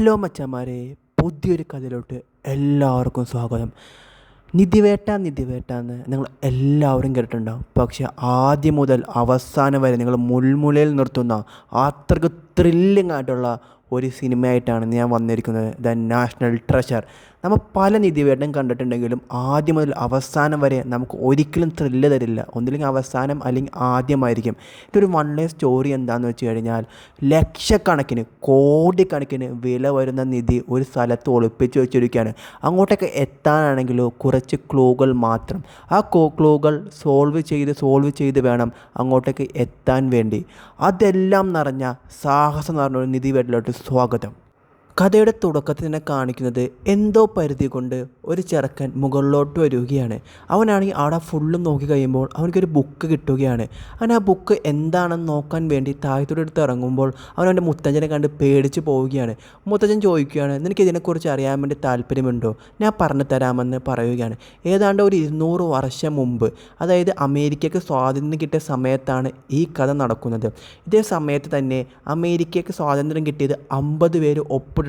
Hello മച്ചന്മാരെ പുതിയൊരു കഥയിലോട്ട് എല്ലാവർക്കും സ്വാഗതം. നിധിവേട്ട നിധിവേട്ട എന്ന് നിങ്ങൾ എല്ലാവരും കേട്ടിട്ടുണ്ടാവും പക്ഷെ ആദ്യം മുതൽ അവസാനം വരെ നിങ്ങൾ മുൾമുലയിൽ നിർത്തുന്ന അത്രയ്ക്ക് ത്രില്ലിംഗ് ആയിട്ടുള്ള ഒരു സിനിമയായിട്ടാണ് ഞാൻ വന്നിരിക്കുന്നത്. ദ നാഷണൽ ട്രഷർ നമ്മൾ പല നിധിവേട്ടം കണ്ടിട്ടുണ്ടെങ്കിലും ആദ്യം മുതൽ അവസാനം വരെ നമുക്ക് ഒരിക്കലും ത്രില്ല് തരില്ല. ഒന്നില്ലെങ്കിൽ അവസാനം അല്ലെങ്കിൽ ആദ്യമായിരിക്കും. ഇതൊരു വൺ ഡേ സ്റ്റോറി എന്താണെന്ന് വെച്ച് കഴിഞ്ഞാൽ ലക്ഷക്കണക്കിന് കോടിക്കണക്കിന് വില വരുന്ന നിധി ഒരു സ്ഥലത്ത് ഒളിപ്പിച്ച് വെച്ചിരിക്കുകയാണ്. അങ്ങോട്ടൊക്കെ എത്താനാണെങ്കിലോ കുറച്ച് ക്ലൂകൾ മാത്രം. ആ ക്ലൂകൾ സോൾവ് ചെയ്ത് സോൾവ് ചെയ്ത് വേണം അങ്ങോട്ടേക്ക് എത്താൻ വേണ്ടി. അതെല്ലാം നിറഞ്ഞ സാഹസം നിറഞ്ഞ ഒരു നിധി വീട്ടിലോട്ട് സ്വാഗതം. കഥയുടെ തുടക്കത്തിൽ തന്നെ കാണിക്കുന്നത് എന്തോ പരിധി കൊണ്ട് ഒരു ചെറുക്കൻ മുകളിലോട്ട് വരികയാണ്. അവനാണെങ്കിൽ അവിടെ ഫുള്ളും നോക്കി കഴിയുമ്പോൾ അവനൊരു ബുക്ക് കിട്ടുകയാണ്. അവൻ ആ ബുക്ക് എന്താണെന്ന് നോക്കാൻ വേണ്ടി താഴത്തോടെ എടുത്ത് ഇറങ്ങുമ്പോൾ അവൻ അവന്റെ മുത്തച്ഛനെ കണ്ട് പേടിച്ച് പോവുകയാണ്. മുത്തച്ഛൻ ചോദിക്കുകയാണ് നിനക്ക് ഇതിനെക്കുറിച്ച് അറിയാൻ വേണ്ടി താല്പര്യമുണ്ടോ? ഞാൻ പറഞ്ഞു തരാമെന്ന് പറയുകയാണ്. ഏതാണ്ട് ഒരു ഇരുന്നൂറ് വർഷം മുമ്പ് അതായത് അമേരിക്കയ്ക്ക് സ്വാതന്ത്ര്യം കിട്ടിയ സമയത്താണ് ഈ കഥ നടക്കുന്നത്. ഇതേ സമയത്ത് തന്നെ അമേരിക്കയ്ക്ക് സ്വാതന്ത്ര്യം കിട്ടിയത് അമ്പത് പേര്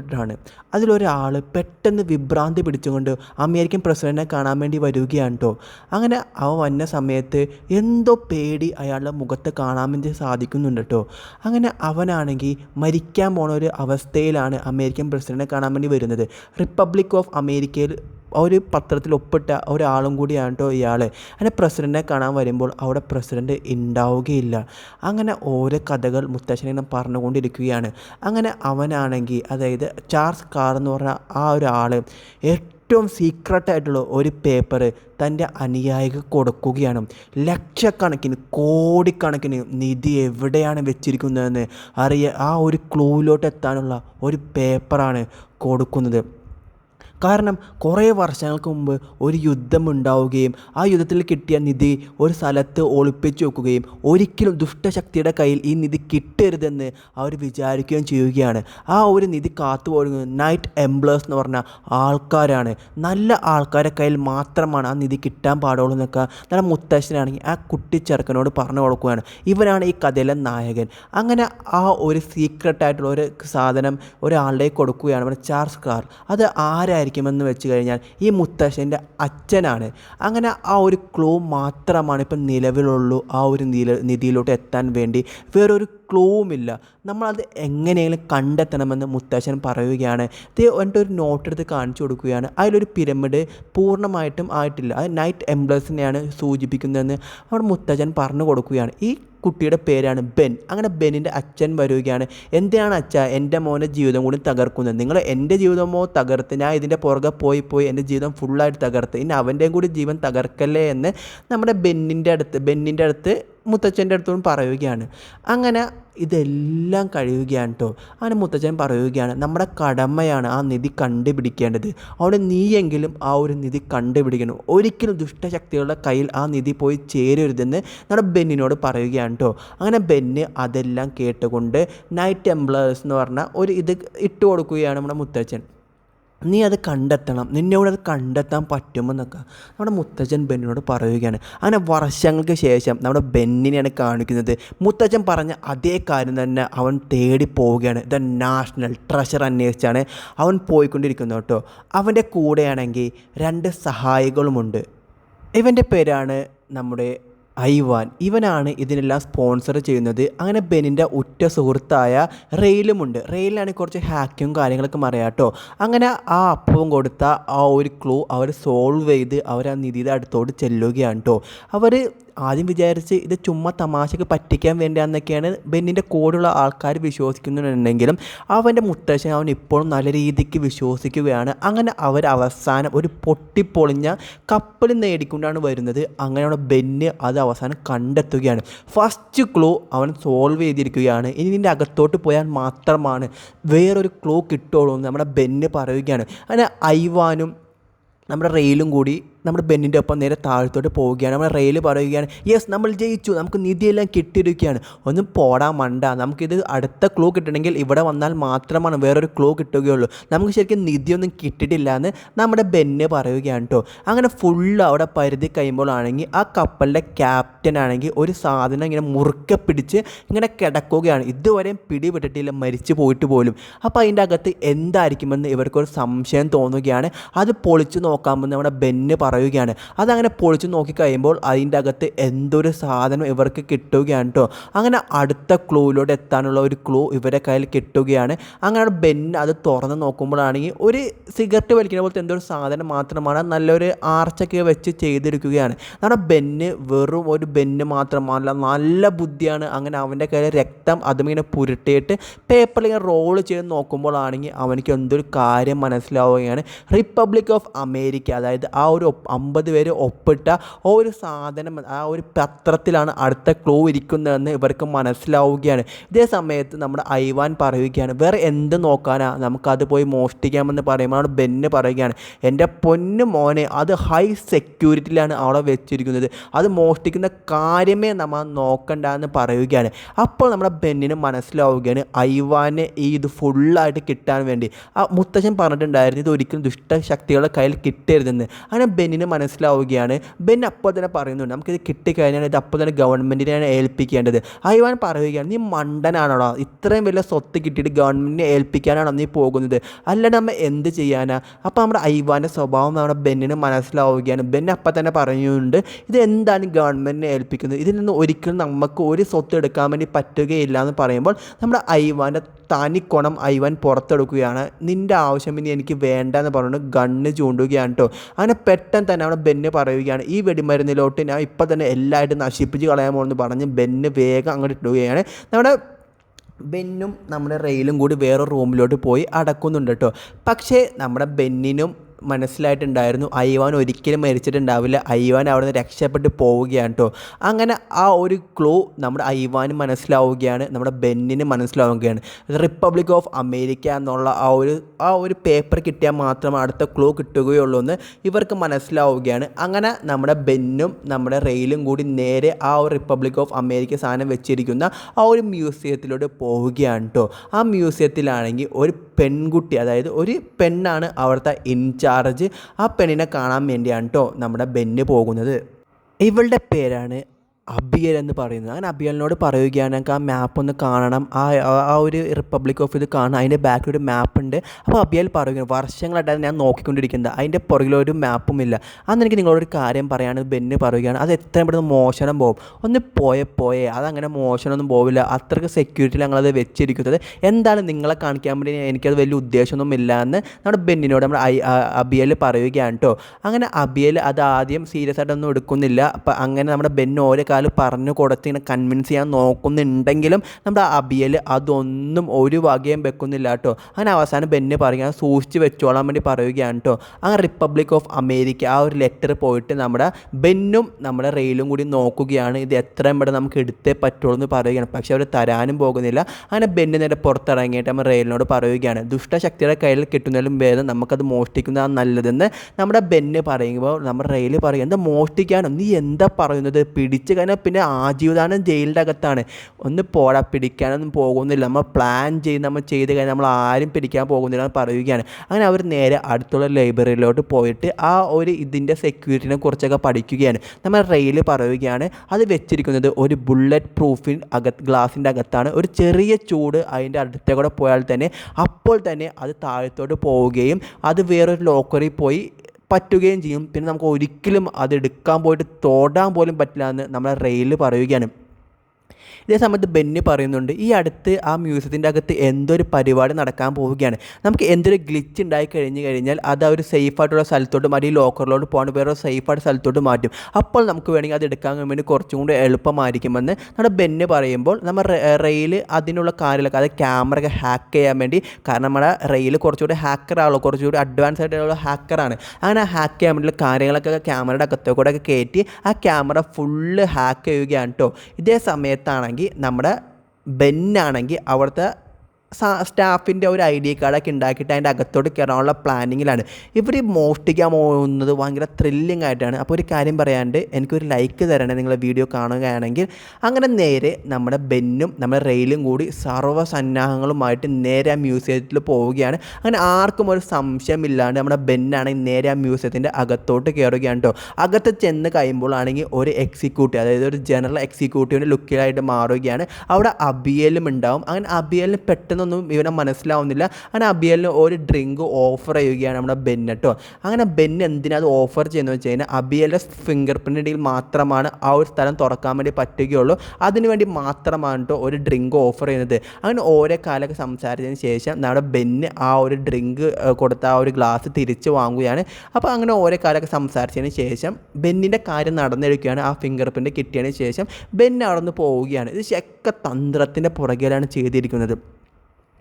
ഒപ്പിട്ടിട്ടാണ് അതിലൊരാൾ പെട്ടെന്ന് വിഭ്രാന്തി പിടിച്ചുകൊണ്ട് അമേരിക്കൻ പ്രസിഡന്റിനെ കാണാൻ വേണ്ടി വരികയാണ് കേട്ടോ അങ്ങനെ അവൻ വന്ന സമയത്ത് എന്തോ പേടി അയാളുടെ മുഖത്ത് കാണാൻ വേണ്ടി സാധിക്കുന്നുണ്ട് കേട്ടോ അങ്ങനെ അവനാണെങ്കിൽ മരിക്കാൻ പോണ ഒരു അവസ്ഥയിലാണ് അമേരിക്കൻ പ്രസിഡന്റിനെ കാണാൻ വേണ്ടി വരുന്നത്. റിപ്പബ്ലിക് ഓഫ് അമേരിക്കയിൽ ഒരു പത്രത്തിൽ ഒപ്പിട്ട ഒരാളും കൂടിയാണ് കേട്ടോ ഇയാൾ അങ്ങനെ പ്രസിഡന്റിനെ കാണാൻ വരുമ്പോൾ അവിടെ പ്രസിഡന്റ് ഉണ്ടാവുകയില്ല അങ്ങനെ ഓരോ കഥകൾ മുത്തശ്ശനെ പറഞ്ഞുകൊണ്ടിരിക്കുകയാണ്. അങ്ങനെ അവനാണെങ്കിൽ അതായത് ചാർസ് കാർ എന്ന് പറഞ്ഞ ആ ഒരാൾ ഏറ്റവും സീക്രട്ടായിട്ടുള്ള ഒരു പേപ്പർ തന്റെ അനുയായിക്ക് കൊടുക്കുകയാണ്. ലക്ഷക്കണക്കിന് കോടിക്കണക്കിന് നിധി എവിടെയാണ് വെച്ചിരിക്കുന്നതെന്ന് അറിയ ആ ഒരു ക്ലൂവിലോട്ട് എത്താനുള്ള ഒരു പേപ്പറാണ് കൊടുക്കുന്നത്. കാരണം കുറേ വർഷങ്ങൾക്ക് മുമ്പ് ഒരു യുദ്ധം ഉണ്ടാവുകയും ആ യുദ്ധത്തിൽ കിട്ടിയ നിധി ഒരു സ്ഥലത്ത് ഒളിപ്പിച്ചു വെക്കുകയും ഒരിക്കലും ദുഷ്ടശക്തിയുടെ കയ്യിൽ ഈ നിധി കിട്ടരുതെന്ന് അവർ വിചാരിക്കുകയും ചെയ്യുകയാണ്. ആ ഒരു നിധി കാത്തുപോകുന്നത് നൈറ്റ് എംപ്ലേഴ്സ് എന്ന് പറഞ്ഞ ആൾക്കാരാണ്. നല്ല ആൾക്കാരുടെ കയ്യിൽ മാത്രമാണ് ആ നിധി കിട്ടാൻ പാടുള്ളൂ എന്നൊക്കെ നല്ല മുത്തശ്ശനാണെങ്കിൽ ആ കുട്ടിച്ചെറുക്കനോട് പറഞ്ഞു കൊടുക്കുകയാണ്. ഇവനാണ് ഈ കഥയിലെ നായകൻ. അങ്ങനെ ആ ഒരു സീക്രട്ടായിട്ടുള്ള ഒരു സാധനം ഒരാളുടെ കൊടുക്കുകയാണ്. ചാർസ് കാർ അത് ആരായിരിക്കും ആയിരിക്കുമെന്ന് വെച്ച് കഴിഞ്ഞാൽ ഈ മുത്തശ്ശന്റെ അച്ഛനാണ്. അങ്ങനെ ആ ഒരു ക്ലൂ മാത്രമാണ് ഇപ്പം നിലവിലുള്ളൂ. ആ ഒരു നില നിധിയിലോട്ട് എത്താൻ വേണ്ടി വേറൊരു ക്ലൂവുമില്ല നമ്മളത് എങ്ങനെയെങ്കിലും കണ്ടെത്തണമെന്ന് മുത്തശ്ശൻ പറയുകയാണ്. ഇത് ഒരു നോട്ട് എടുത്ത് കാണിച്ചു കൊടുക്കുകയാണ്. അതിലൊരു പിരമിഡ് പൂർണമായിട്ടും ആയിട്ടില്ല. അത് നൈറ്റ് എംബ്ലസിനെയാണ് സൂചിപ്പിക്കുന്നതെന്ന് അവിടെ മുത്തച്ഛൻ പറഞ്ഞു കൊടുക്കുകയാണ്. ഈ കുട്ടിയുടെ പേരാണ് ബെൻ. അങ്ങനെ ബെന്നിന്റെ അച്ഛൻ വരികയാണ്. എന്തിനാണ് അച്ഛ എന്റെ മോനെ ജീവിതം കൂടി തകർക്കുന്നത്? നിങ്ങൾ എന്റെ ജീവിതമോ തകർത്ത് ഞാൻ ഇതിന്റെ പുറകെ പോയി പോയി എന്റെ ജീവിതം ഫുള്ളായിട്ട് തകർത്ത് ഇനി അവന്റെയും കൂടി ജീവൻ തകർക്കല്ലേ എന്ന് നമ്മുടെ ബെന്നിന്റെ അടുത്ത് ബെന്നിന്റെ അടുത്ത് മുത്തച്ഛന്റെ അടുത്തോടും പറയുകയാണ്. അങ്ങനെ ഇതെല്ലാം കഴിയുകയാണ് കേട്ടോ അങ്ങനെ മുത്തച്ഛൻ പറയുകയാണ് നമ്മുടെ കടമയാണ് ആ നിധി കണ്ടുപിടിക്കേണ്ടത്. അവിടെ നീയെങ്കിലും ആ ഒരു നിധി കണ്ടുപിടിക്കണം. ഒരിക്കലും ദുഷ്ടശക്തികളുടെ കയ്യിൽ ആ നിധി പോയി ചേരരുതെന്ന് നമ്മുടെ ബെന്നിനോട് പറയുകയാണ് കേട്ടോ അങ്ങനെ ബെന്ന് അതെല്ലാം കേട്ടുകൊണ്ട് നൈറ്റ് എംപ്ലോയേഴ്സ് എന്ന് പറഞ്ഞ ഒരു ഇത് ഇട്ട് കൊടുക്കുകയാണ് നമ്മുടെ മുത്തച്ഛൻ. നീ അത് കണ്ടെത്തണം. നിന്നോട് അത് കണ്ടെത്താൻ പറ്റുമെന്നൊക്കെ നമ്മുടെ മുത്തച്ഛൻ ബെന്നിനോട് പറയുകയാണ്. അങ്ങനെ വർഷങ്ങൾക്ക് ശേഷം നമ്മുടെ ബെന്നിനെയാണ് കാണിക്കുന്നത്. മുത്തച്ഛൻ പറഞ്ഞ അതേ കാര്യം തന്നെ അവൻ തേടി പോവുകയാണ്. ദ നാഷണൽ ട്രഷർ അന്വേഷിച്ചാണ് അവൻ പോയിക്കൊണ്ടിരിക്കുന്നത് കേട്ടോ. അവന്റെ കൂടെയാണെങ്കിൽ രണ്ട് സഹായികളുമുണ്ട്. ഇവന്റെ പേരാണ് നമ്മുടെ ഐവാൻ. ഇവനാണ് ഇതിനെല്ലാം സ്പോൺസർ ചെയ്യുന്നത്. അങ്ങനെ ബെനിന്റെ ഉറ്റ സുഹൃത്തായ റെയിലുമുണ്ട്. റെയിലാണ് കുറച്ച് ഹാക്കിങ്ങും കാര്യങ്ങളൊക്കെ മറിയാട്ടോ അങ്ങനെ ആ അപ്പവും കൊടുത്ത ആ ഒരു ക്ലൂ അവർ സോൾവ് ചെയ്ത് അവർ ആ നിധിയുടെ അടുത്തോട്ട് ചെല്ലുകയാണ് കേട്ടോ. അവർ ആദ്യം വിചാരിച്ച് ഇത് ചുമ്മാ തമാശക്ക് പറ്റിക്കാൻ വേണ്ടിയാണെന്നൊക്കെയാണ് ബെന്നിന്റെ കൂടെയുള്ള ആൾക്കാർ വിശ്വസിക്കുന്നുണ്ടെങ്കിലും അവന്റെ മുത്തശ്ശൻ അവൻ ഇപ്പോഴും നല്ല രീതിക്ക് വിശ്വസിക്കുകയാണ്. അങ്ങനെ അവർ അവസാനം ഒരു പൊട്ടിപ്പൊളിഞ്ഞ കപ്പൽ നേടിക്കൊണ്ടാണ് വരുന്നത്. അങ്ങനെയുള്ള ബെന്ന് അത് അവസാനം കണ്ടെത്തുകയാണ്. ഫസ്റ്റ് ക്ലൂ അവൻ സോൾവ് ചെയ്തിരിക്കുകയാണ്. ഇനി ഇതിന്റെ അകത്തോട്ട് പോയാൽ മാത്രമാണ് വേറൊരു ക്ലൂ കിട്ടുള്ളൂ എന്ന് നമ്മുടെ ബെന്ന് പറയുകയാണ്. അങ്ങനെ ഐവാനും നമ്മുടെ റെയിലും കൂടി നമ്മുടെ ബെന്നിന്റെ ഒപ്പം നേരെ താഴത്തോട്ട് പോവുകയാണ്. നമ്മുടെ റെയിൽ പറയുകയാണ് യെസ് നമ്മൾ ജയിച്ചു. നമുക്ക് നിധിയെല്ലാം കിട്ടിയിരിക്കുകയാണ്. ഒന്നും പോടാ മണ്ട. നമുക്കിത് അടുത്ത ക്ലൂ കിട്ടണമെങ്കിൽ ഇവിടെ വന്നാൽ മാത്രമാണ് വേറൊരു ക്ലൂ കിട്ടുകയുള്ളൂ. നമുക്ക് ശരിക്കും നിധിയൊന്നും കിട്ടിയിട്ടില്ല എന്ന് നമ്മുടെ ബെന്ന് പറയുകയാണ് കേട്ടോ അങ്ങനെ ഫുള്ള് അവിടെ പരിധി കഴിയുമ്പോഴാണെങ്കിൽ ആ കപ്പലിന്റെ ക്യാപ്റ്റൻ ആണെങ്കിൽ ഒരു സാധനം ഇങ്ങനെ മുറുക്കെ പിടിച്ച് ഇങ്ങനെ കിടക്കുകയാണ്. ഇതുവരെയും പിടിപെട്ടിട്ടില്ല മരിച്ചു പോയിട്ട് പോലും. അപ്പോൾ അതിന്റെ അകത്ത് എന്തായിരിക്കുമെന്ന് ഇവർക്കൊരു സംശയം തോന്നുകയാണ്. അത് പൊളിച്ചു നോക്കാമെന്ന് നമ്മുടെ ബെന്ന് പറയുകയാണ്. അതങ്ങനെ പൊളിച്ചു നോക്കിക്കഴിയുമ്പോൾ അതിന്റെ അകത്ത് എന്തൊരു സാധനം ഇവർക്ക് കിട്ടുകയാണ് കേട്ടോ അങ്ങനെ അടുത്ത ക്ലൂയിലൂടെ എത്താനുള്ള ഒരു ക്ലൂ ഇവരെ കയ്യിൽ കിട്ടുകയാണ്. അങ്ങനെ ബെൻ അത് തുറന്ന് നോക്കുമ്പോഴാണെങ്കിൽ ഒരു സിഗരറ്റ് വലിക്കുന്ന പോലത്തെ എന്തൊരു സാധനം മാത്രമാണ് നല്ലൊരു ആർച്ചൊക്കെ വെച്ച് ചെയ്തിരിക്കുകയാണ്. നമ്മുടെ ബെന്ന് വെറും ഒരു ബെന്ന് മാത്രമല്ല നല്ല ബുദ്ധിയാണ്. അങ്ങനെ അവന്റെ കയ്യിൽ രക്തം അതുമിങ്ങനെ പുരട്ടിയിട്ട് പേപ്പറിൽ ഇങ്ങനെ റോൾ ചെയ്ത് നോക്കുമ്പോഴാണെങ്കിൽ അവനിക്ക് എന്തൊരു കാര്യം മനസ്സിലാവുകയാണ്. റിപ്പബ്ലിക് ഓഫ് അമേരിക്ക അതായത് ആ ഒരു അമ്പത് പേര് ഒപ്പിട്ട ആ ഒരു സാധനം ആ ഒരു പത്രത്തിലാണ് അടുത്ത ക്ലൂ ഇരിക്കുന്നതെന്ന് ഇവർക്ക് മനസ്സിലാവുകയാണ്. ഇതേ സമയത്ത് നമ്മുടെ ഐവാൻ പറയുകയാണ് വേറെ എന്ത് നോക്കാനാ? നമുക്കത് പോയി മോഷ്ടിക്കാമെന്ന് പറയുമ്പോൾ ബെന്ന് പറയുകയാണ്. എന്റെ പൊന്ന് മോനെ അത് ഹൈ സെക്യൂരിറ്റിയിലാണ് അവിടെ വെച്ചിരിക്കുന്നത്. അത് മോഷ്ടിക്കുന്ന കാര്യമേ നമ്മൾ നോക്കണ്ട എന്ന് പറയുകയാണ്. അപ്പോൾ നമ്മുടെ ബെന്നിന് മനസ്സിലാവുകയാണ് ഐവാനെ ഈ ഇത് ഫുള്ളായിട്ട് കിട്ടാൻ വേണ്ടി. ആ മുത്തശ്ശൻ പറഞ്ഞിട്ടുണ്ടായിരുന്നു ഇത് ഒരിക്കലും ദുഷ്ടശക്തികളുടെ കയ്യിൽ കിട്ടരുതെന്ന്. അങ്ങനെ ബെന്നിന് മനസ്സിലാവുകയാണ്. ബെൻ അപ്പോൾ തന്നെ പറയുന്നുണ്ട് നമുക്കിത് കിട്ടിക്കഴിഞ്ഞാൽ ഇത് അപ്പോൾ തന്നെ ഗവൺമെന്റിനെയാണ് ഏൽപ്പിക്കേണ്ടത്. അയവാൻ പറയുകയാണ് നീ മണ്ടനാണോടാ? ഇത്രയും വലിയ സ്വത്ത് കിട്ടിയിട്ട് ഗവൺമെന്റിനെ ഏൽപ്പിക്കാനാണോ നീ പോകുന്നത്? അല്ല നമ്മൾ എന്ത് ചെയ്യാനാ? അപ്പോൾ നമ്മുടെ ഐവാന്റെ സ്വഭാവം നമ്മുടെ ബെന്നിന് മനസ്സിലാവുകയാണ്. ബെൻ അപ്പം തന്നെ പറയുന്നുണ്ട് ഇത് എന്താണ് ഗവൺമെന്റിനെ ഏൽപ്പിക്കുന്നത്? ഇതിൽ നിന്ന് ഒരിക്കലും നമുക്ക് ഒരു സ്വത്ത് എടുക്കാൻ വേണ്ടി പറ്റുകയില്ല എന്ന് പറയുമ്പോൾ നമ്മുടെ ഐവാന്റെ തനിക്കോണം ഐവാൻ പുറത്തെടുക്കുകയാണ്. നിന്റെ ആവശ്യം ഇനി എനിക്ക് വേണ്ട എന്ന് പറഞ്ഞുകൊണ്ട് ഗണ്ണ് ചൂണ്ടുകയാണ് കേട്ടോ. അങ്ങനെ പെട്ടെന്ന് തന്നെ അവിടെ ബെന്ന് പറയുകയാണ്. ഈ വെടിമരുന്നിലോട്ട് ഞാൻ ഇപ്പം തന്നെ എല്ലായിട്ടും നശിപ്പിച്ച് കളയാൻ പോകുമെന്ന് പറഞ്ഞ് ബെന്ന് വേഗം അങ്ങോട്ട് ഇടുകയാണ്. നമ്മുടെ ബെന്നും നമ്മുടെ റെയിലും കൂടി വേറെ റൂമിലോട്ട് പോയി അടക്കുന്നുണ്ട് കേട്ടോ. പക്ഷേ നമ്മുടെ ബെന്നിനും മനസ്സിലായിട്ടുണ്ടായിരുന്നു. അയ്യവാൻ ഒരിക്കലും മരിച്ചിട്ടുണ്ടാവില്ല. അയ്യവാൻ അവിടെ നിന്ന് രക്ഷപ്പെട്ട് പോവുകയാണ് കേട്ടോ അങ്ങനെ ആ ഒരു ക്ലൂ നമ്മുടെ അയ്യവാന് മനസ്സിലാവുകയാണ്. നമ്മുടെ ബെന്നിന് മനസ്സിലാവുകയാണ്. റിപ്പബ്ലിക് ഓഫ് അമേരിക്ക എന്നുള്ള ആ ഒരു ആ ഒരു പേപ്പർ കിട്ടിയാൽ മാത്രമേ അടുത്ത ക്ലൂ കിട്ടുകയുള്ളൂ എന്ന് ഇവർക്ക് മനസ്സിലാവുകയാണ്. അങ്ങനെ നമ്മുടെ ബെന്നും നമ്മുടെ റെയിലും കൂടി നേരെ ആ ഒരു റിപ്പബ്ലിക് ഓഫ് അമേരിക്ക സാധനം വെച്ചിരിക്കുന്ന ആ ഒരു മ്യൂസിയത്തിലോട്ട് പോവുകയാണ് കേട്ടോ ആ മ്യൂസിയത്തിലാണെങ്കിൽ ഒരു പെൺകുട്ടി അതായത് ഒരു പെണ്ണാണ് അവിടുത്തെ ഇൻചാർജ് ആ പെണ്ണിനെ കാണാൻ വേണ്ടിയാണ് കേട്ടോ നമ്മുടെ ബെന്ന് പോകുന്നത്. ഇവളുടെ പേരാണ് അബിയൽ എന്ന് പറയുന്നത്. അങ്ങനെ അബിയലിനോട് പറയുകയാണ് ഞങ്ങൾക്ക് ആ മാപ്പ് ഒന്ന് കാണണം. ആ ആ- ഒരു റിപ്പബ്ലിക് ഓഫ് ഇത് കാണണം. അതിന്റെ ബാക്കിൽ ഒരു മാപ്പ് ഉണ്ട്. അപ്പോൾ അബിയൽ പറയുകയാണ് വർഷങ്ങളായിട്ടാണ് ഞാൻ നോക്കിക്കൊണ്ടിരിക്കുന്നത്. അതിന്റെ പുറകിലൊരു മാപ്പും ഇല്ല. അന്ന് എനിക്ക് നിങ്ങളോടൊരു കാര്യം പറയാണ് ബെന്ന് പറയുകയാണ് അത് എത്രയും പെട്ടെന്ന് മോശനം പോകും ഒന്ന് പോയെ പോയേ. അതങ്ങനെ മോശനമൊന്നും പോവില്ല. അത്രയ്ക്ക് സെക്യൂരിറ്റിയിൽ ഞങ്ങളത് വെച്ചിരിക്കുന്നത്. എന്താണ് നിങ്ങളെ കാണിക്കാൻ വേണ്ടി എനിക്കത് വലിയ ഉദ്ദേശമൊന്നും ഇല്ല എന്ന് നമ്മുടെ ബെന്നിനോട് നമ്മുടെ ഐ അബിയൽ പറയുകയാണ് കേട്ടോ അങ്ങനെ അബിയൽ അത് ആദ്യം സീരിയസ് ആയിട്ടൊന്നും എടുക്കുന്നില്ല. അപ്പം അങ്ങനെ നമ്മുടെ ബെന്ന് ഓരോ കാലം പറഞ്ഞു കൊടുത്ത് ഇങ്ങനെ കൺവിൻസ് ചെയ്യാൻ നോക്കുന്നുണ്ടെങ്കിലും നമ്മുടെ അബിയൽ അതൊന്നും ഒരു വകയും വെക്കുന്നില്ല കേട്ടോ. അങ്ങനെ അവസാനം ബെന്ന് പറയുക സൂക്ഷിച്ച് വെച്ചോളാൻ വേണ്ടി പറയുകയാണ് കേട്ടോ. അങ്ങനെ റിപ്പബ്ലിക് ഓഫ് അമേരിക്ക ആ ഒരു ലെറ്റർ പോയിട്ട് നമ്മുടെ ബെന്നും നമ്മുടെ റെയിലും കൂടി നോക്കുകയാണ്. ഇത് എത്രയും ഇവിടെ നമുക്ക് എടുത്തേ പറ്റുള്ളൂ എന്ന് പറയുകയാണ്. പക്ഷേ അവർ തരാനും പോകുന്നില്ല. അങ്ങനെ ബെന്ന് നേരെ പുറത്തിറങ്ങിയിട്ട് നമ്മൾ റെയിലിനോട് പറയുകയാണ് ദുഷ്ടശക്തിയുടെ കയ്യിൽ കിട്ടുന്നതിലും ഭേദം നമുക്കത് മോഷ്ടിക്കുന്നതാണ് നല്ലതെന്ന്. നമ്മുടെ ബെന്ന് പറയുമ്പോൾ നമ്മുടെ റെയിൽ പറയും എന്താ മോഷ്ടിക്കാനോ? നീ എന്താ പറയുന്നത്? പിടിച്ച് കഴിഞ്ഞാൽ പിന്നെ ആജീവദാനം ജയിലിന്റെ അകത്താണ്. ഒന്ന് പോടാ പിടിക്കാനൊന്നും പോകുന്നില്ല. നമ്മൾ പ്ലാൻ ചെയ്ത് നമ്മൾ ചെയ്ത് കഴിഞ്ഞാൽ നമ്മൾ ആരും പിടിക്കാൻ പോകുന്നില്ല എന്ന് പറയുകയാണ്. അങ്ങനെ അവർ നേരെ അടുത്തുള്ള ലൈബ്രറിയിലോട്ട് പോയിട്ട് ആ ഒരു ഇതിന്റെ സെക്യൂരിറ്റിനെ കുറിച്ചൊക്കെ പഠിക്കുകയാണ്. നമ്മൾ റെയിൽ പറയുകയാണ്. അത് വെച്ചിരിക്കുന്നത് ഒരു ബുള്ളറ്റ് പ്രൂഫിൻ അകത്ത് ഗ്ലാസിന്റെ അകത്താണ്. ഒരു ചെറിയ ചൂട് അതിന്റെ അടുത്തേ കൂടെ പോയാൽ തന്നെ അപ്പോൾ തന്നെ അത് താഴത്തോട്ട് പോവുകയും അത് വേറൊരു ലോക്കറിൽ പോയി പറ്റുകയും ചെയ്യും. പിന്നെ നമുക്ക് ഒരിക്കലും അത് എടുക്കാൻ പോയിട്ട് തൊടാൻ പോലും പറ്റില്ല എന്ന് നമ്മളെ റെയിൽ പറയുകയാണ്. ഇതേ സമയത്ത് ബെന്നി പറയുന്നുണ്ട് ഈ അടുത്ത് ആ മ്യൂസിയത്തിന്റെ അകത്ത് എന്തൊരു പരിപാടി നടക്കാൻ പോവുകയാണ്. നമുക്ക് എന്തൊരു ഗ്ലിച്ച് ഉണ്ടായി കഴിഞ്ഞ് കഴിഞ്ഞാൽ അത് ഒരു സേഫായിട്ടുള്ള സ്ഥലത്തോട്ട് മാറ്റി ലോക്കറിലോട്ട് പോകാണ്ട് വേറെ സേഫായിട്ട് സ്ഥലത്തോട്ട് മാറ്റും. അപ്പോൾ നമുക്ക് വേണമെങ്കിൽ അത് എടുക്കാൻ വേണ്ടി കുറച്ചും കൂടി എളുപ്പമായിരിക്കുമെന്ന് നമ്മുടെ ബെന്ന് പറയുമ്പോൾ നമ്മൾ റെയിൽ അതിനുള്ള കാര്യങ്ങളൊക്കെ അത് ക്യാമറ ഹാക്ക് ചെയ്യാൻ വേണ്ടി കാരണം നമ്മുടെ റെയിൽ കുറച്ചുകൂടി ഹാക്കറാണല്ലോ കുറച്ചുകൂടി അഡ്വാൻസ് ആയിട്ടുള്ള ഹാക്കറാണ് അങ്ങനെ ഹാക്ക് ചെയ്യാൻ വേണ്ടിയുള്ള കാര്യങ്ങളൊക്കെ ക്യാമറയുടെ അകത്തോ കൂടെ ഒക്കെ കയറ്റി ആ ക്യാമറ ഫുള്ള് ഹാക്ക് ചെയ്യുകയാണ് കേട്ടോ ഇതേ സമയത്താണെങ്കിൽ നമ്മുടെ ബെന്നാണെങ്കിൽ അവിടുത്തെ സ്റ്റാഫിന്റെ ഒരു ഐ ഡി കാർഡൊക്കെ ഉണ്ടാക്കിയിട്ട് അതിന്റെ അകത്തോട്ട് കയറാനുള്ള പ്ലാനിങ്ങിലാണ്. ഇവർ മോഷ്ടിക്കാൻ പോകുന്നത് ഭയങ്കര ത്രില്ലിംഗ് ആയിട്ടാണ്. അപ്പോൾ ഒരു കാര്യം പറയാണ്ട് എനിക്കൊരു ലൈക്ക് തരണേ നിങ്ങൾ വീഡിയോ കാണുകയാണെങ്കിൽ. അങ്ങനെ നേരെ നമ്മുടെ ബെന്നും നമ്മുടെ റെയിലും കൂടി സർവസന്നാഹങ്ങളുമായിട്ട് നേരെ ആ മ്യൂസിയത്തിൽ പോവുകയാണ്. അങ്ങനെ ആർക്കും ഒരു സംശയമില്ലാണ്ട് നമ്മുടെ ബെന്നാണെങ്കിൽ നേരെ ആ മ്യൂസിയത്തിന്റെ അകത്തോട്ട് കയറുകയാണ് കേട്ടോ. അകത്ത് ചെന്ന് കഴിയുമ്പോഴാണെങ്കിൽ ഒരു എക്സിക്യൂട്ടീവ് അതായത് ഒരു ജനറൽ എക്സിക്യൂട്ടീവിന്റെ ലുക്കിലായിട്ട് മാറുകയാണ്. അവിടെ അബിയലും ഉണ്ടാവും. അങ്ങനെ അബിയലിന് പെട്ടെന്നൊന്നും ഇവനെ മനസ്സിലാവുന്നില്ല. അങ്ങനെ അബിയലിന് ഒരു ഡ്രിങ്ക് ഓഫർ ചെയ്യുകയാണ് നമ്മുടെ ബെൻ കേട്ടോ. അങ്ങനെ ബെൻ എന്തിനാ അത് ഓഫർ ചെയ്യുന്നത് വെച്ച് കഴിഞ്ഞാൽ അബിയലിന്റെ ഫിംഗർ പ്രിന്റിൽ മാത്രമാണ് ആ ഒരു സ്ഥലം തുറക്കാൻ വേണ്ടി പറ്റുകയുള്ളൂ. അതിനുവേണ്ടി മാത്രമാണ് കേട്ടോ ഒരു ഡ്രിങ്ക് ഓഫർ ചെയ്യുന്നത്. അങ്ങനെ ഓരോ കാലമൊക്കെ സംസാരിച്ചതിന് ശേഷം നമ്മുടെ ബെന്ന് ആ ഒരു ഡ്രിങ്ക് കൊടുത്ത ആ ഒരു ഗ്ലാസ് തിരിച്ച് വാങ്ങുകയാണ്. അപ്പോൾ അങ്ങനെ ഓരോ കാലമൊക്കെ സംസാരിച്ചതിന് ശേഷം ബെന്നിന്റെ കാര്യം നടന്നെടുക്കുകയാണ്. ആ ഫിംഗർ പ്രിന്റ് കിട്ടിയതിന് ശേഷം ബെന്ന് അവിടെ നിന്ന് പോവുകയാണ്. ഇത് ശക്ക തന്ത്രത്തിന്റെ പുറകിലാണ് ചെയ്തിരിക്കുന്നത്.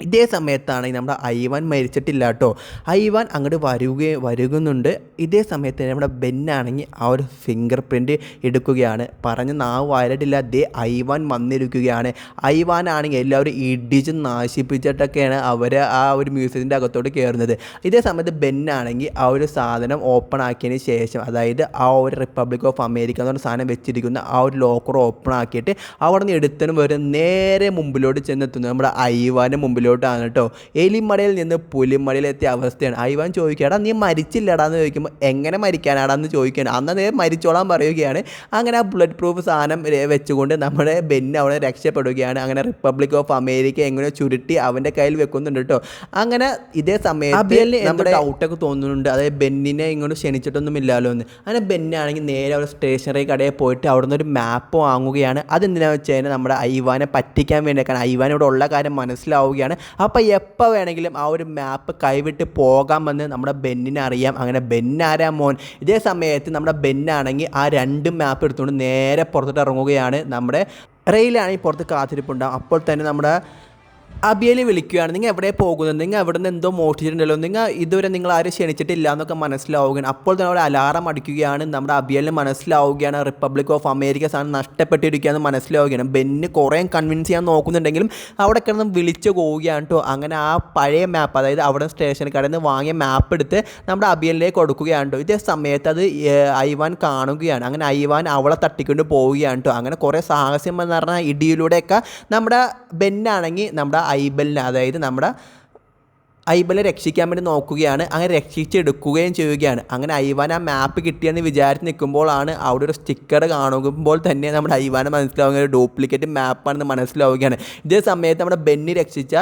ഇതേ സമയത്താണ് നമ്മുടെ ഐവാൻ മരിച്ചിട്ടില്ല കേട്ടോ ഐവാൻ അങ്ങോട്ട് വരുകയും വരുകുന്നുണ്ട്. ഇതേ സമയത്ത് നമ്മുടെ ബെന്നാണെങ്കിൽ ആ ഒരു ഫിംഗർ പ്രിന്റ് എടുക്കുകയാണ്. പറഞ്ഞ് നാവ് വയലിട്ടില്ല ദേ ഐവാൻ വന്നിരിക്കുകയാണ്. ഐവാൻ ആണെങ്കിൽ എല്ലാവരും ഇടിച്ച് നാശിപ്പിച്ചിട്ടൊക്കെയാണ് അവർ ആ ഒരു മ്യൂസിയത്തിന്റെ അകത്തോട്ട് കയറുന്നത്. ഇതേ സമയത്ത് ബെന്നാണെങ്കിൽ ആ ഒരു സാധനം ഓപ്പൺ ആക്കിയതിന് ശേഷം അതായത് ആ ഒരു റിപ്പബ്ലിക് ഓഫ് അമേരിക്ക എന്ന് പറഞ്ഞ സാധനം വെച്ചിരിക്കുന്ന ആ ഒരു ലോക്കർ ഓപ്പൺ ആക്കിയിട്ട് അവിടെ നിന്ന് എടുത്തതിന് വരും. നേരെ മുമ്പിലോട്ട് ചെന്നെത്തുന്നത് നമ്മുടെ ഐവാന്റെ മുമ്പിലോട്ടാണ് കേട്ടോ. എലിമടയിൽ നിന്ന് പുലിമടയിലെത്തിയ അവസ്ഥയാണ്. ഐവാൻ ചോദിക്കുകയാണ് നീ മരിച്ചില്ലടാ എന്ന് ചോദിക്കുമ്പോൾ എങ്ങനെ മരിക്കാനാടാ എന്ന് ചോദിക്കുകയാണ്. അന്ന് നേരെ മരിച്ചോളാൻ പറയുകയാണ്. അങ്ങനെ ആ ബുള്ളറ്റ് പ്രൂഫ് സാധനം വെച്ചുകൊണ്ട് നമ്മുടെ ബെന്ന് അവിടെ രക്ഷപ്പെടുകയാണ്. അങ്ങനെ റിപ്പബ്ലിക് ഓഫ് അമേരിക്ക എങ്ങനെ ചുരുട്ടി അവന്റെ കയ്യിൽ വെക്കുന്നുണ്ട് കേട്ടോ. അങ്ങനെ ഇതേ സമയത്ത് നമ്മുടെ ഡൗട്ടൊക്കെ തോന്നുന്നുണ്ട്. അതായത് ബെന്നിനെ ഇങ്ങോട്ട് ക്ഷണിച്ചിട്ടൊന്നും ഇല്ലല്ലോ എന്ന്. അങ്ങനെ ബെന്നാണെങ്കിൽ നേരെ അവിടെ സ്റ്റേഷനറി കടയിൽ പോയിട്ട് അവിടെ നിന്ന് ഒരു മാപ്പ് വാങ്ങുകയാണ്. അതെന്തിനാണെന്ന് വെച്ച് കഴിഞ്ഞാൽ നമ്മുടെ ഐവാനെ പറ്റിക്കാൻ വേണ്ടിയൊക്കെയാണ്. ഐവാൻ ഇവിടെ ഉള്ള കാര്യം മനസ്സിലാവുകയാണ്. അപ്പോൾ എപ്പോൾ വേണമെങ്കിലും ആ ഒരു മാപ്പ് കൈവിട്ട് പോകാമെന്ന് നമ്മുടെ ബെന്നിനെ അറിയാം. അങ്ങനെ ബെന്നാരാ മോൻ? ഇതേ സമയത്ത് നമ്മുടെ ബെന്നാണെങ്കിൽ ആ രണ്ട് മാപ്പ് എടുത്തുകൊണ്ട് നേരെ പുറത്തോട്ട് ഇറങ്ങുകയാണ് നമ്മുടെ റെയിലാണെങ്കിൽ പുറത്ത് കാത്തിരിപ്പുണ്ടാകും അപ്പോൾ തന്നെ നമ്മുടെ അബിയലി വിളിക്കുകയാണ്. നിങ്ങൾ എവിടെ പോകുന്നത്? നിങ്ങൾ എവിടെ നിന്ന് എന്തോ മോഷ്ടിച്ചിട്ടുണ്ടല്ലോ? നിങ്ങൾ ഇതുവരെ നിങ്ങൾ ആരും ക്ഷണിച്ചിട്ടില്ല എന്നൊക്കെ മനസ്സിലാവുകയാണ്. അപ്പോൾ തന്നെ അവിടെ അലാറം അടിക്കുകയാണ്. നമ്മുടെ അബിയലിന് മനസ്സിലാവുകയാണ്. റിപ്പബ്ലിക് ഓഫ് അമേരിക്ക സാധനം നഷ്ടപ്പെട്ടിരിക്കുകയെന്ന് മനസ്സിലാവുകയാണ്. ബെന്ന് കുറേ കൺവിൻസ് ചെയ്യാൻ നോക്കുന്നുണ്ടെങ്കിലും അവിടെ കിടന്ന് വിളിച്ചു പോവുകയാണ് കേട്ടോ അങ്ങനെ ആ പഴയ മാപ്പ് അതായത് അവിടെ സ്റ്റേഷനിൽ കടന്ന് വാങ്ങിയ മാപ്പ് എടുത്ത് നമ്മുടെ അബിയലിലേക്ക് കൊടുക്കുകയാണ് കേട്ടോ ഇതേ സമയത്ത് അത് ഐവാൻ കാണുകയാണ്. അങ്ങനെ ഐവാൻ അവളെ തട്ടിക്കൊണ്ട് പോവുകയാണ് കേട്ടോ അങ്ങനെ കുറേ സാഹസ്യം എന്ന് പറഞ്ഞാൽ ഇടിയിലൂടെയൊക്കെ നമ്മുടെ ബെന്നാണെങ്കിൽ നമ്മുടെ ഐബലിനെ അതായത് നമ്മുടെ ഐബലിനെ രക്ഷിക്കാൻ വേണ്ടി നോക്കുകയാണ് അങ്ങനെ രക്ഷിച്ചെടുക്കുകയും ചെയ്യുകയാണ്. അങ്ങനെ ഐവാൻ ആ മാപ്പ് കിട്ടിയെന്ന് വിചാരിച്ച് നിൽക്കുമ്പോഴാണ് അവിടെ ഒരു സ്റ്റിക്കർ കാണുമ്പോൾ തന്നെ നമ്മുടെ ഐവാനെ മനസ്സിലാവുക ഒരു ഡ്യൂപ്ലിക്കേറ്റ് മാപ്പാണെന്ന് മനസ്സിലാവുകയാണ്. ഇതേ സമയത്ത് നമ്മുടെ ബെന്നി രക്ഷിച്ച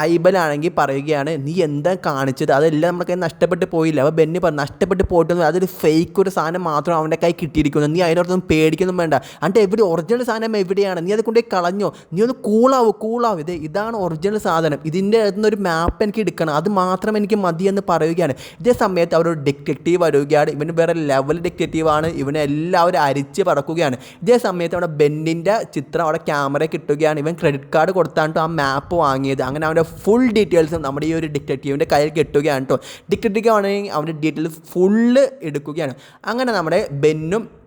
ഐബലാണെങ്കിൽ പറയുകയാണ് നീ എന്താ കാണിച്ചത്? അതെല്ലാം നമ്മുടെ കയ്യിൽ നഷ്ടപ്പെട്ട് പോയില്ല. അപ്പോൾ ബെന്നി പറഞ്ഞു നഷ്ടപ്പെട്ട് പോയിട്ടൊന്നും അതൊരു ഫേക്ക് ഒരു സാധനം മാത്രം അവന്റെ കൈ കിട്ടിയിരിക്കുന്നു. നീ അതിനോടൊന്നും പേടിക്കൊന്നും വേണ്ട. എന്നിട്ട് എവിടെ ഒറിജിനൽ സാധനം എവിടെയാണ്? നീ അത് കൊണ്ടുപോയി കളഞ്ഞോ? നീ ഒന്ന് കൂളാവൂ കൂളാവും ഇത് ഇതാണ് ഒറിജിനൽ സാധനം. ഇതിന്റെ അകത്തുനിന്ന് ഒരു മാപ്പ് എനിക്ക് എടുക്കണം. അത് മാത്രം എനിക്ക് മതിയെന്ന് പറയുകയാണ്. ഇതേ സമയത്ത് അവർ ഒരു ഡിറ്റക്റ്റീവ് വരികയാണ്. ഇവന് വേറെ ലെവൽ ഡിറ്റക്റ്റീവാണ് ഇവനെ എല്ലാവരും അരിച്ച് പറക്കുകയാണ്. ഇതേ സമയത്ത് അവിടെ ബെന്നിന്റെ ചിത്രം അവിടെ ക്യാമറ കിട്ടുകയാണ് ഇവൻ ക്രെഡിറ്റ് കാർഡ് കൊടുത്താണ്ട് ആ മാപ്പ് വാങ്ങിയത്. അങ്ങനെ അവന്റെ ഫുൾ ഡീറ്റെയിൽസും നമ്മുടെ ഈ ഒരു ഡിറ്റക്റ്റീവിന്റെ കയ്യിൽ കിട്ടുകയാണ് കേട്ടോ ഡിറ്റക്റ്റീവ് ആണെങ്കിൽ അവന്റെ ഡീറ്റെയിൽസ് ഫുള്ള് എടുക്കുകയാണ്. അങ്ങനെ നമ്മുടെ ബെന്നും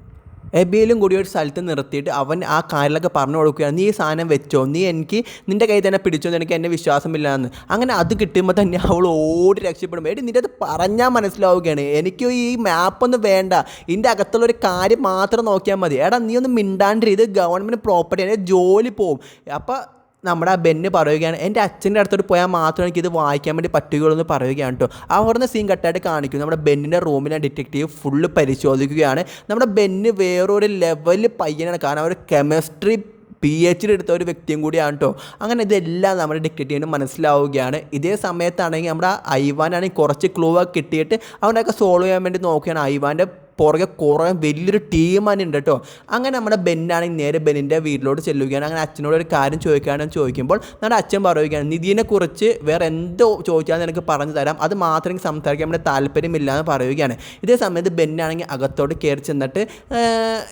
എബിയിലും കൂടി ഒരു സ്ഥലത്ത് നിർത്തിയിട്ട് അവൻ ആ കാര്യങ്ങളൊക്കെ പറഞ്ഞു കൊടുക്കുകയാണ്. നീ ഈ സാധനം വെച്ചോ? നീ എനിക്ക് നിന്റെ കയ്യിൽ തന്നെ പിടിച്ചോ? എനിക്ക് എന്നെ വിശ്വാസമില്ല എന്ന് അങ്ങനെ അത് കിട്ടുമ്പോൾ തന്നെ അവൾ ഓടി രക്ഷപ്പെടും. എടി നിന്റെ അത് പറഞ്ഞാൽ മനസ്സിലാവുകയാണ്. എനിക്ക് ഈ മാപ്പൊന്നും വേണ്ട. ഇതിന്റെ അകത്തുള്ള ഒരു കാര്യം മാത്രം നോക്കിയാൽ മതി. എടാ നീ ഒന്ന് മിണ്ടാണ്ടിരി. ഇത് ഗവൺമെന്റ് പ്രോപ്പർട്ടി ജോലി പോവും. അപ്പോൾ നമ്മുടെ ആ ബെന്ന് പറയുകയാണ് എന്റെ അച്ഛന്റെ അടുത്തോട്ട് പോയാൽ മാത്രമേ എനിക്കിത് വായിക്കാൻ വേണ്ടി പറ്റുകയുള്ളൂ എന്ന് പറയുകയാണ് കേട്ടോ അവിടുന്ന് സീൻ കട്ടായിട്ട് കാണിക്കും. നമ്മുടെ ബെന്നിന്റെ റൂമിലെ ഡിറ്റക്റ്റീവ് ഫുള്ള് പരിശോധിക്കുകയാണ്. നമ്മുടെ ബെന്ന് വേറൊരു ലെവലിൽ പയ്യനാണ്. കാരണം അവർ കെമിസ്ട്രി പി എച്ച് ഡി എടുത്ത ഒരു വ്യക്തിയും കൂടിയാണ് കേട്ടോ അങ്ങനെ ഇതെല്ലാം നമ്മുടെ ഡിറ്റക്റ്റീവിന് മനസ്സിലാവുകയാണ്. ഇതേ സമയത്താണെങ്കിൽ നമ്മുടെ ഐവാനാണെങ്കിൽ കുറച്ച് ക്ലൂ ഒക്കെ കിട്ടിയിട്ട് അവനൊക്കെ സോൾവ് ചെയ്യാൻ വേണ്ടി നോക്കുകയാണ്. ഐവാന്റെ പുറകെ കുറേ വലിയൊരു ടീം തന്നെ ഉണ്ട് കേട്ടോ അങ്ങനെ നമ്മുടെ ബെന്നാണെങ്കിൽ നേരെ ബെന്നിന്റെ വീട്ടിലോട്ട് ചെല്ലുകയാണ്. അങ്ങനെ അച്ഛനോട് ഒരു കാര്യം ചോദിക്കുകയാണെന്ന് ചോദിക്കുമ്പോൾ നമ്മുടെ അച്ഛൻ പറയുകയാണ് നിധിനെ കുറിച്ച് വേറെ എന്തോ ചോദിച്ചാൽ നിനക്ക് പറഞ്ഞു തരാം. അത് മാത്രം സംസാരിക്കാൻ നമ്മുടെ താല്പര്യമില്ല എന്ന് പറയുകയാണ്. ഇതേ സമയത്ത് ബെന്നാണെങ്കിൽ അകത്തോട്ട് കയറി ചെന്നിട്ട്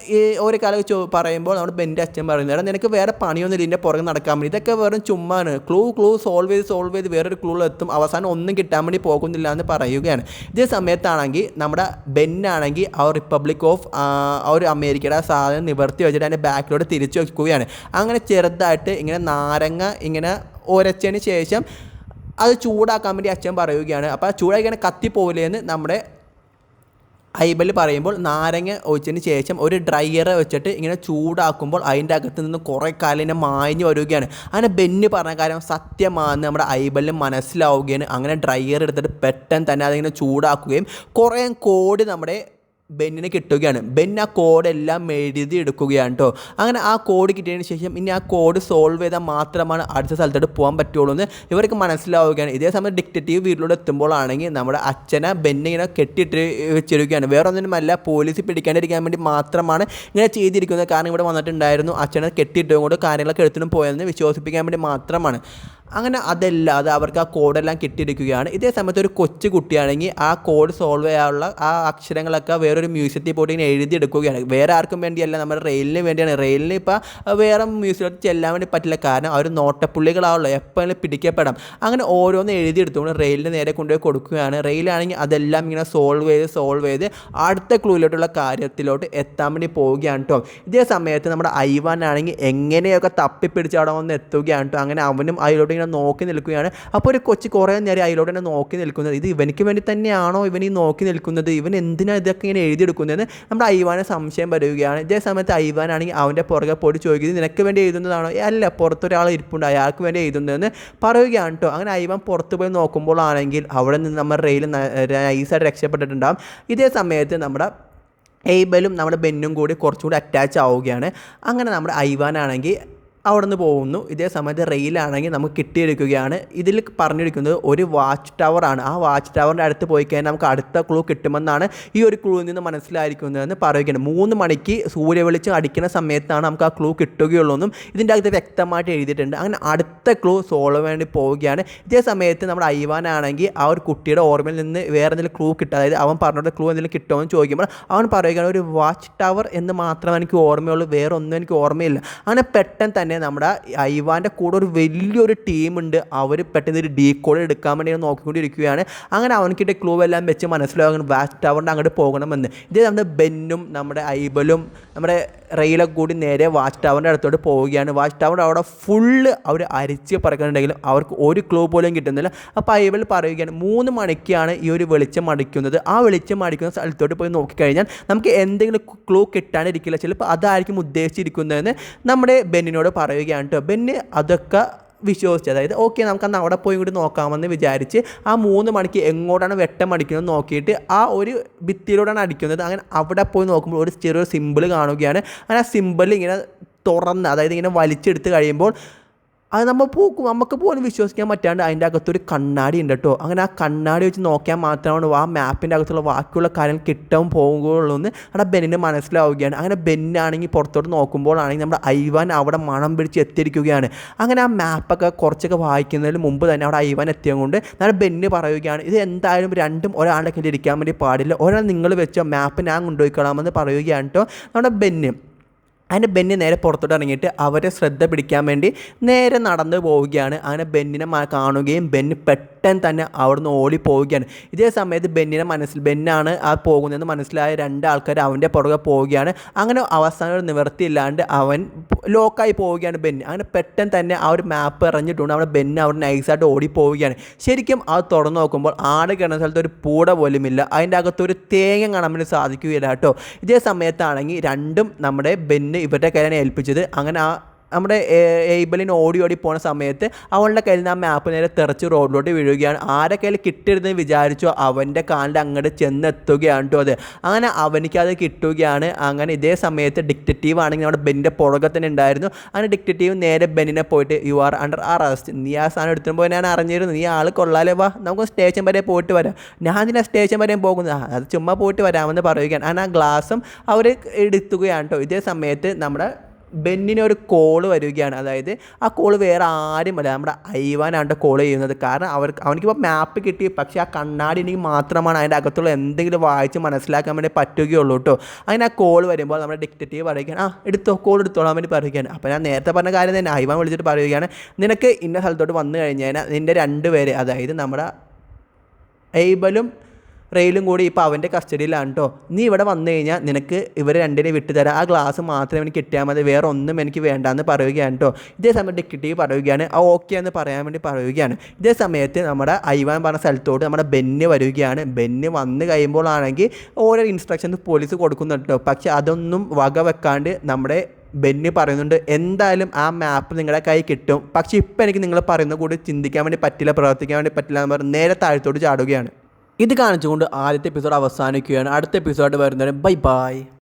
ഈ ഓരോ കാലം ചോ പറയുമ്പോൾ നമ്മുടെ ബെന്റെ അച്ഛൻ പറയുന്നത് "എടാ, നിനക്ക് വേറെ പണിയൊന്നുമില്ല. ഇതിന്റെ പുറകെ നടക്കാൻ വേണ്ടി. ഇതൊക്കെ വെറും ചുമ്മാണ്. ക്ലൂ ക്ലൂ സോൾവ് ചെയ്ത് സോൾവ് ചെയ്ത് വേറൊരു ക്ലൂ എത്തും. അവസാനം ഒന്നും കിട്ടാൻ വേണ്ടി പോകുന്നില്ല എന്ന് പറയുകയാണ്. ഇതേ സമയത്താണെങ്കിൽ നമ്മുടെ ബെന്നാണെങ്കിൽ ആ റിപ്പബ്ലിക് ഓഫ് ആ ഒരു അമേരിക്കയുടെ ആ സാധനം നിവർത്തി വെച്ചിട്ട് അതിന്റെ ബാക്കിലോട്ട് തിരിച്ചു വെക്കുകയാണ്. അങ്ങനെ ചെറുതായിട്ട് ഇങ്ങനെ നാരങ്ങ ഇങ്ങനെ ഉരച്ചതിന് ശേഷം അത് ചൂടാക്കാൻ വേണ്ടി അച്ഛൻ പറയുകയാണ്. അപ്പോൾ ആ ചൂടാക്കിയാണ് കത്തിപ്പോവില്ലേ എന്ന് നമ്മുടെ ഐബൽ പറയുമ്പോൾ നാരങ്ങ ഒഴിച്ചതിന് ശേഷം ഒരു ഡ്രയർ വെച്ചിട്ട് ഇങ്ങനെ ചൂടാക്കുമ്പോൾ അതിന്റെ അകത്ത് നിന്ന് കുറേ കാലം ഇങ്ങനെ മായഞ്ഞ് വരികയാണ്. അങ്ങനെ ബെന്ന് പറഞ്ഞ കാര്യം സത്യമാണെന്ന് നമ്മുടെ ഐബലിന് മനസ്സിലാവുകയാണ്. അങ്ങനെ ഡ്രയർ എടുത്തിട്ട് പെട്ടെന്ന് തന്നെ അതിങ്ങനെ ചൂടാക്കുകയും കുറേ കോടി നമ്മുടെ ബെന്നിന് കിട്ടുകയാണ്. ബെൻ ആ കോഡെല്ലാം എഴുതി എടുക്കുകയാണ് കേട്ടോ അങ്ങനെ ആ കോഡ് കിട്ടിയതിന് ശേഷം ഇനി ആ കോഡ് സോൾവ് ചെയ്താൽ മാത്രമാണ് അടുത്ത സ്ഥലത്തോട്ട് പോകാൻ പറ്റുള്ളൂ എന്ന് ഇവർക്ക് മനസ്സിലാവുകയാണ്. ഇതേ സമയം ഡിക്റ്റേറ്റീവ് വീട്ടിലൂടെ എത്തുമ്പോഴാണെങ്കിൽ നമ്മുടെ അച്ഛനെ ബെന്നിങ്ങനെ കെട്ടിയിട്ട് വെച്ചിരിക്കുകയാണ്. വേറെ ഒന്നിനുമല്ല പോലീസ് പിടിക്കാണ്ടിരിക്കാൻ വേണ്ടി മാത്രമാണ് ഇങ്ങനെ ചെയ്തിരിക്കുന്നത്. കാരണം ഇവിടെ വന്നിട്ടുണ്ടായിരുന്നു അച്ഛനെ കെട്ടിയിട്ടും കൊണ്ട് കാര്യങ്ങളൊക്കെ എടുത്തിട്ടും പോയതെന്ന് വിശ്വസിപ്പിക്കാൻ വേണ്ടി മാത്രമാണ്. അങ്ങനെ അതല്ലാതെ അവർക്ക് ആ കോഡെല്ലാം കിട്ടിയിരിക്കുകയാണ്. ഇതേ സമയത്ത് ഒരു കൊച്ചു കുട്ടിയാണെങ്കിൽ ആ കോഡ് സോൾവ് ചെയ്യാനുള്ള ആ അക്ഷരങ്ങളൊക്കെ വേറൊരു മ്യൂസിയത്തിൽ പോയിട്ട് ഇങ്ങനെ എഴുതിയെടുക്കുകയാണ്. വേറെ ആർക്കും വേണ്ടിയല്ല നമ്മുടെ റെയിലിന് വേണ്ടിയാണ്. റെയിലിന് ഇപ്പോൾ വേറെ മ്യൂസിയത്തിൽ ചെല്ലാൻ വേണ്ടി പറ്റില്ല. കാരണം അവർ നോട്ടപ്പുള്ളികളാവുള്ളൂ എപ്പോഴും പിടിക്കപ്പെടാം അങ്ങനെ ഓരോന്ന് എഴുതിയെടുത്തുകൊണ്ട് റെയിലിന് നേരെ കൊണ്ടുപോയി കൊടുക്കുകയാണ്. റെയിലാണെങ്കിൽ അതെല്ലാം ഇങ്ങനെ സോൾവ് ചെയ്ത് സോൾവ് ചെയ്ത് അടുത്ത ക്ലൂയിലോട്ടുള്ള കാര്യത്തിലോട്ട് എത്താൻ വേണ്ടി പോവുകയാണ് കേട്ടോ ഇതേ സമയത്ത് നമ്മുടെ ഐവാൻ ആണെങ്കിൽ എങ്ങനെയൊക്കെ തപ്പിപ്പിടിച്ച് അവിടെ വന്ന് എത്തുകയാണ് കേട്ടോ അങ്ങനെ അവനും അതിലോട്ട് ഇങ്ങനെ നോക്കി നിൽക്കുകയാണ്. അപ്പോൾ ഒരു കൊച്ചു കുറേ നേരം അതിലോട്ട് തന്നെ നോക്കി നിൽക്കുന്നത്. ഇത് ഇവനിക്ക് വേണ്ടി തന്നെയാണോ ഇവൻ ഈ നോക്കി നിൽക്കുന്നത്? ഇവൻ എന്തിനാണ് ഇതൊക്കെ ഇങ്ങനെ എഴുതിയെടുക്കുന്നതെന്ന് നമ്മുടെ ഐവാനെ സംശയം വരികയാണ്. ഇതേ സമയത്ത് ഐവാനാണെങ്കിൽ അവന്റെ പുറകെ പോയി ചോദിക്കുന്നത്. നിനക്ക് വേണ്ടി എഴുതുന്നതാണോ? അല്ല പുറത്തൊരാൾ ഇരിപ്പുണ്ട്. അയാൾക്ക് വേണ്ടി എഴുതുന്നതെന്ന് പറയുകയാണ് കേട്ടോ. അങ്ങനെ ഐവാൻ പുറത്ത് പോയി നോക്കുമ്പോഴാണെങ്കിൽ അവിടെ നിന്ന് നമ്മുടെ റെയിൽ നൈസായിട്ട് രക്ഷപ്പെട്ടിട്ടുണ്ടാകും ഇതേ സമയത്ത് നമ്മുടെ എയ്ബലും നമ്മുടെ ബെന്നും കൂടി കുറച്ചുകൂടി അറ്റാച്ച് ആവുകയാണ്. അങ്ങനെ നമ്മുടെ ഐവാനാണെങ്കിൽ അവിടെ നിന്ന് പോകുന്നു. ഇതേ സമയത്ത് റെയിലാണെങ്കിൽ നമുക്ക് കിട്ടിയിരിക്കുകയാണ് ഇതിൽ പറഞ്ഞിരിക്കുന്നത് ഒരു വാച്ച് ടവറാണ് ആ വാച്ച് ടവറിന്റെ അടുത്ത് പോയി കഴിഞ്ഞാൽ നമുക്ക് അടുത്ത ക്ലൂ കിട്ടുമെന്നാണ് ഈ ഒരു ക്ലൂവിൽ നിന്ന് മനസ്സിലായിരിക്കുന്നതെന്ന് പറയുകയാണ്. മൂന്ന് മണിക്ക് സൂര്യവെളിച്ചം അടിക്കുന്ന സമയത്താണ് നമുക്ക് ആ ക്ലൂ കിട്ടുകയുള്ളൂ എന്നും ഇതിന്റെ അകത്ത് വ്യക്തമായിട്ട് എഴുതിയിട്ടുണ്ട്. അങ്ങനെ അടുത്ത ക്ലൂ സോൾവ് വേണ്ടി പോവുകയാണ്. ഇതേ സമയത്ത് നമ്മുടെ ഐവാനാണെങ്കിൽ ആ ഒരു കുട്ടിയുടെ ഓർമ്മയിൽ നിന്ന് വേറെ എന്തെങ്കിലും ക്ലൂ കിട്ടുക അതായത് അവൻ പറഞ്ഞിട്ട് ക്ലൂ എന്തെങ്കിലും കിട്ടുമോ എന്ന് ചോദിക്കുമ്പോൾ അവൻ പറയുകയാണ് ഒരു വാച്ച് ടവർ എന്ന് മാത്രമേ എനിക്ക് ഓർമ്മയുള്ളൂ. വേറെ ഒന്നും എനിക്ക് ഓർമ്മയില്ല. അങ്ങനെ പെട്ടെന്ന് തന്നെ നമ്മുടെ ഐവാന്റെ കൂടെ ഒരു വലിയൊരു ടീമുണ്ട് അവർ പെട്ടെന്ന് ഒരു ഡീ കോഡ് എടുക്കാൻ വേണ്ടി നോക്കിക്കൊണ്ടിരിക്കുകയാണ്. അങ്ങനെ അവനക്കിട്ട് ക്ലൂ എല്ലാം വെച്ച് മനസ്സിലാകുന്നു വാച്ച് ടവറിന്റെ അങ്ങോട്ട് പോകണമെന്ന്. ഇതേ നമ്മുടെ ബെന്നും നമ്മുടെ ഐബലും നമ്മുടെ റെയിലൊക്കെ കൂടി നേരെ വാച്ച് ടവറിന്റെ അടുത്തോട്ട് പോവുകയാണ്. വാച്ച് ടവർ അവിടെ ഫുള്ള് അവർ അരിച്ച് പറക്കുന്നുണ്ടെങ്കിലും അവർക്ക് ഒരു ക്ലൂ പോലും കിട്ടുന്നില്ല. അപ്പോൾ ഐബൽ പറയുകയാണ് മൂന്ന് മണിക്കാണ് ഈ ഒരു വെളിച്ചം അടിക്കുന്നത്. ആ വെളിച്ചം അടിക്കുന്ന സ്ഥലത്തോട്ട് പോയി നോക്കിക്കഴിഞ്ഞാൽ നമുക്ക് എന്തെങ്കിലും ക്ലൂ കിട്ടാനിരിക്കില്ല. ചിലപ്പോൾ അതായിരിക്കും ഉദ്ദേശിച്ചിരിക്കുന്നതെന്ന് നമ്മുടെ ബെന്നിനോട് പറയുകയാണ് കേട്ടോ ബെന്ന് അതൊക്കെ വിശ്വസിച്ച്. അതായത് ഓക്കെ നമുക്കന്ന് അവിടെ പോയി കൂടി നോക്കാമെന്ന് വിചാരിച്ച് ആ മൂന്ന് മണിക്ക് എങ്ങോട്ടാണ് വെട്ടം അടിക്കുന്നത് നോക്കിയിട്ട് ആ ഒരു ഭിത്തിയിലൂടെയാണ് അടിക്കുന്നത്. അങ്ങനെ അവിടെ പോയി നോക്കുമ്പോൾ ഒരു ചെറിയൊരു സിമ്പിൾ കാണുകയാണ്. അങ്ങനെ ആ സിമ്പിൾ ഇങ്ങനെ തുറന്ന് അതായത് ഇങ്ങനെ വലിച്ചെടുത്ത് കഴിയുമ്പോൾ അത് നമ്മൾ പോക്കും നമുക്ക് പോലും വിശ്വസിക്കാൻ പറ്റാണ്ട് അതിന്റെ അകത്തൊരു കണ്ണാടി ഉണ്ട് കേട്ടോ അങ്ങനെ ആ കണ്ണാടി വെച്ച് നോക്കിയാൽ മാത്രമാണ് ആ മാപ്പിന്റെ അകത്തുള്ള ബാക്കിയുള്ള കാര്യങ്ങൾ കിട്ടാൻ പോകുകയുള്ളൂ എന്ന് അവിടെ ബെന്നിന് മനസ്സിലാവുകയാണ്. അങ്ങനെ ബെന്നാണെങ്കിൽ പുറത്തോട്ട് നോക്കുമ്പോഴാണെങ്കിൽ നമ്മുടെ ഐവാൻ അവിടെ മണം പിടിച്ച് എത്തിയിരിക്കുകയാണ്. അങ്ങനെ ആ മാപ്പൊക്കെ കുറച്ചൊക്കെ വായിക്കുന്നതിന് മുമ്പ് തന്നെ അവിടെ ഐവാൻ എത്തിയത് കൊണ്ട് നമ്മുടെ ബെന്ന് പറയുകയാണ് ഇത് എന്തായാലും രണ്ടും ഒരാളുടെ കയ്യിൽ ഇരിക്കാൻ വേണ്ടി പാടില്ല. ഒരാൾ നിങ്ങൾ വെച്ച മാപ്പ് ഞാൻ കൊണ്ടുപോയിക്കളാമെന്ന് പറയുകയാണ് കേട്ടോ നമ്മുടെ ബെന്ന്. അതിന്റെ ബെന്നി നേരെ പുറത്തോട്ട് ഇറങ്ങിയിട്ട് അവരെ ശ്രദ്ധ പിടിക്കാൻ വേണ്ടി നേരെ നടന്നു പോവുകയാണ്. അങ്ങനെ ബെന്നിനെ കാണുകയും ബെന്നി പെട്ടെന്ന് തന്നെ അവിടുന്ന് ഓടി പോവുകയാണ് ഇതേ സമയത്ത് ബെന്നിനെ മനസ്സിൽ ബെന്നാണ് ആ പോകുന്നതെന്ന് മനസ്സിലായ രണ്ട് ആൾക്കാർ അവന്റെ പുറകെ പോവുകയാണ്. അങ്ങനെ അവസാനം ഒരു നിവൃത്തിയില്ലാണ്ട് അവൻ ലോക്കായി പോവുകയാണ് ബെന്നി. അങ്ങനെ പെട്ടെന്ന് തന്നെ ആ ഒരു മാപ്പ് എറിഞ്ഞിട്ടുണ്ട് അവിടെ ബെന്നി അവിടെ നൈസായിട്ട് ഓടി പോവുകയാണ് ശരിക്കും അത് തുറന്നു നോക്കുമ്പോൾ ആട് കിടന്ന സ്ഥലത്ത് ഒരു പൂട പോലുമില്ല അതിന്റെ അകത്ത് ഒരു തേങ്ങ കാണാൻ സാധിക്കുകയില്ല കേട്ടോ. ഇതേ സമയത്താണെങ്കിൽ രണ്ടും നമ്മുടെ ബെന്ന് ഇവരുടെ കയ്യിലാണ് ഏൽപ്പിച്ചത്. അങ്ങനെ ആ നമ്മുടെ എയ്ബലിന് ഓടി ഓടി പോണ സമയത്ത് അവളുടെ കയ്യിൽ നിന്ന് ആ മാപ്പ് നേരെ തെറച്ച് റോഡിലോട്ട് വീഴുകയാണ്. ആരെ കയ്യിൽ കിട്ടരുതെന്ന് വിചാരിച്ചു അവന്റെ കാലിന്റെ അങ്ങോട്ട് ചെന്നെത്തുകയാണ് കേട്ടോ അത്. അങ്ങനെ അവനിക്ക് അത് കിട്ടുകയാണ്. അങ്ങനെ ഇതേ സമയത്ത് ഡിക്റ്റേറ്റീവ് ആണെങ്കിൽ നമ്മുടെ ബെന്നിന്റെ പുറകെ തന്നെ ഉണ്ടായിരുന്നു. അങ്ങനെ ഡിക്റ്റേറ്റീവ് നേരെ ബെന്നിനെ പോയിട്ട് യു ആർ അണ്ടർ അറസ്റ്റ് നീ ആ സാധനം എടുത്തുമ്പോൾ ഞാൻ അറിഞ്ഞിരുന്നു. നീ ആൾ കൊള്ളാലേ. വാ നമുക്ക് സ്റ്റേഷൻ വരെ പോയിട്ട് വരാം. ഞാൻ ഇതിനെ സ്റ്റേഷൻ വരെയും പോകുന്നത് "ആ, അത് ചുമ്മാ പോയിട്ട് വരാമെന്ന് പറയുകയാണ്. അങ്ങനെ ആ ഗ്ലാസും അവർ എടുത്തുകയാണ് കേട്ടോ ഇതേ സമയത്ത് നമ്മുടെ ബെന്നിന് ഒരു കോൾ വരികയാണ്. അതായത് ആ കോൾ വേറെ ആരുമല്ല. നമ്മുടെ ഐവാനാണ് കോൾ ചെയ്യുന്നത്. കാരണം അവർക്ക് അവനിക്കിപ്പോൾ മാപ്പ് കിട്ടി. പക്ഷേ ആ കണ്ണാടി ഉണ്ടെങ്കിൽ മാത്രമാണ് അതിന്റെ അകത്തുള്ള എന്തെങ്കിലും വായിച്ച് മനസ്സിലാക്കാൻ വേണ്ടി പറ്റുകയുള്ളൂ കേട്ടോ അങ്ങനെ ആ കോൾ വരുമ്പോൾ നമ്മുടെ ഡിക്റ്റേറ്റീവ് പറയുകയാണ് ആ എടുത്തോ കോൾ എടുത്തോളാൻ വേണ്ടി പറയുകയാണ്. അപ്പോൾ ഞാൻ നേരത്തെ പറഞ്ഞ കാര്യം തന്നെ ഐവാൻ വിളിച്ചിട്ട് പറയുകയാണ് നിനക്ക് ഇന്ന സ്ഥലത്തോട്ട് വന്നു കഴിഞ്ഞാൽ നിന്റെ രണ്ട് പേര് അതായത് നമ്മുടെ എയ്ബലും റെയിലും കൂടി ഇപ്പോൾ അവന്റെ കസ്റ്റഡിയിലാണ് കേട്ടോ നീ ഇവിടെ വന്നു കഴിഞ്ഞാൽ നിനക്ക് ഇവർ രണ്ടിനെ വിട്ടുതരാം. ആ ഗ്ലാസ് മാത്രം എനിക്ക് കിട്ടിയാൽ മതി. വേറെ ഒന്നും എനിക്ക് വേണ്ടാന്ന് പറയുകയാണ് കേട്ടോ ഇതേ സമയം ഡിക്കിട്ടി പറയുകയാണ്. ആ ഓക്കെ എന്ന് പറയാൻ വേണ്ടി പറയുകയാണ്. ഇതേ സമയത്ത് നമ്മുടെ ഐവാൻ പറഞ്ഞ സ്ഥലത്തോട്ട് നമ്മുടെ ബെന്ന് വരികയാണ്. ബെന്ന് വന്ന് കഴിയുമ്പോഴാണെങ്കിൽ ഓരോ ഇൻസ്ട്രക്ഷൻസ് പോലീസ് കൊടുക്കുന്നുണ്ട് പക്ഷെ അതൊന്നും വക വെക്കാണ്ട് നമ്മുടെ ബെന്നി പറയുന്നുണ്ട് എന്തായാലും ആ മാപ്പ് നിങ്ങളുടെ കൈ കിട്ടും. പക്ഷെ ഇപ്പം എനിക്ക് നിങ്ങൾ പറയുന്ന കൂടി ചിന്തിക്കാൻ വേണ്ടി പറ്റില്ല പ്രവർത്തിക്കാൻ വേണ്ടി പറ്റില്ല എന്ന് പറഞ്ഞ് നേരെ താഴത്തോട്ട് ചാടുകയാണ്. ഇത് കാണിച്ചുകൊണ്ട് ആദ്യത്തെ എപ്പിസോഡ് അവസാനിക്കുകയാണ്. അടുത്ത എപ്പിസോഡ് വരുന്നവരെ ബൈ ബൈ